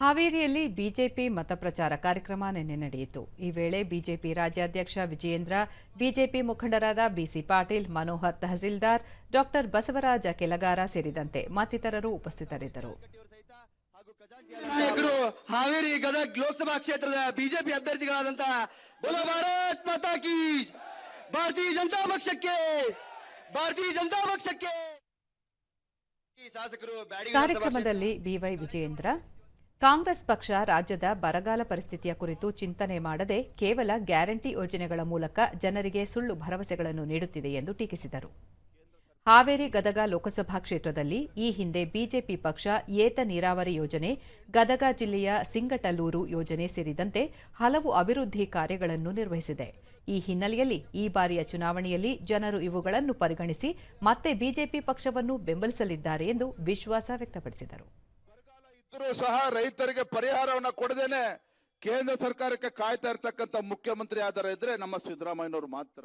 ಹಾವೇರಿಯಲ್ಲಿ ಬಿಜೆಪಿ ಮತಪ್ರಚಾರ ಕಾರ್ಯಕ್ರಮ ನಿನ್ನೆ ನಡೆಯಿತು. ಈ ವೇಳೆ ಬಿಜೆಪಿ ರಾಜ್ಯಾಧ್ಯಕ್ಷ ವಿಜಯೇಂದ್ರ ಬಿಜೆಪಿ ಮುಖಂಡರಾದ ಬಿಸಿ ಪಾಟೀಲ್ ಮನೋಹರ್ ತಹಸೀಲ್ದಾರ್ ಡಾಕ್ಟರ್ ಬಸವರಾಜ ಕೆಲಗಾರ ಸೇರಿದಂತೆ ಮತ್ತಿತರರು ಉಪಸ್ಥಿತರಿದ್ದರು. ನಾಯಕರು ಹಾವೇರಿ ಗದಗ್ ಲೋಕಸಭಾ ಕ್ಷೇತ್ರದ ಬಿಜೆಪಿ ಅಭ್ಯರ್ಥಿಗಳಾದಂತಹ ಭಾರತ್ ಮಾತಾ ಭಾರತೀಯ ಜನತಾ ಪಕ್ಷಕ್ಕೆ ಭಾರತೀಯ ಜನತಾ ಪಕ್ಷಕ್ಕೆ ಕಾರ್ಯಕ್ರಮದಲ್ಲಿ ಬಿವೈ ವಿಜಯೇಂದ್ರ ಕಾಂಗ್ರೆಸ್ ಪಕ್ಷ ರಾಜ್ಯದ ಬರಗಾಲ ಪರಿಸ್ಥಿತಿಯ ಕುರಿತು ಚಿಂತನೆ ಮಾಡದೆ ಕೇವಲ ಗ್ಯಾರಂಟಿ ಯೋಜನೆಗಳ ಮೂಲಕ ಜನರಿಗೆ ಸುಳ್ಳು ಭರವಸೆಗಳನ್ನು ನೀಡುತ್ತಿದೆ ಎಂದು ಟೀಕಿಸಿದರು. ಹಾವೇರಿ ಗದಗ ಲೋಕಸಭಾ ಕ್ಷೇತ್ರದಲ್ಲಿ ಈ ಹಿಂದೆ ಬಿಜೆಪಿ ಪಕ್ಷ ಏತ ನೀರಾವರಿ ಯೋಜನೆ, ಗದಗ ಜಿಲ್ಲೆಯ ಸಿಂಗಟಲೂರು ಯೋಜನೆ ಸೇರಿದಂತೆ ಹಲವು ಅಭಿವೃದ್ಧಿ ಕಾರ್ಯಗಳನ್ನು ನಿರ್ವಹಿಸಿದೆ. ಈ ಹಿನ್ನೆಲೆಯಲ್ಲಿ ಈ ಬಾರಿಯ ಚುನಾವಣೆಯಲ್ಲಿ ಜನರು ಇವುಗಳನ್ನು ಪರಿಗಣಿಸಿ ಮತ್ತೆ ಬಿಜೆಪಿ ಪಕ್ಷವನ್ನು ಬೆಂಬಲಿಸಲಿದ್ದಾರೆ ಎಂದು ವಿಶ್ವಾಸ ವ್ಯಕ್ತಪಡಿಸಿದರು. ಸಹ ರೈತರಿಗೆ ಪರಿಹಾರವನ್ನ ಕೊಡದೇನೆ ಕೇಂದ್ರ ಸರ್ಕಾರಕ್ಕೆ ಕಾಯ್ತಾ ಇರ್ತಕ್ಕಂಥ ಮುಖ್ಯಮಂತ್ರಿ ಆಧಾರ ಇದ್ರೆ ನಮ್ಮ ಸಿದ್ದರಾಮಯ್ಯನವರು ಮಾತ್ರ.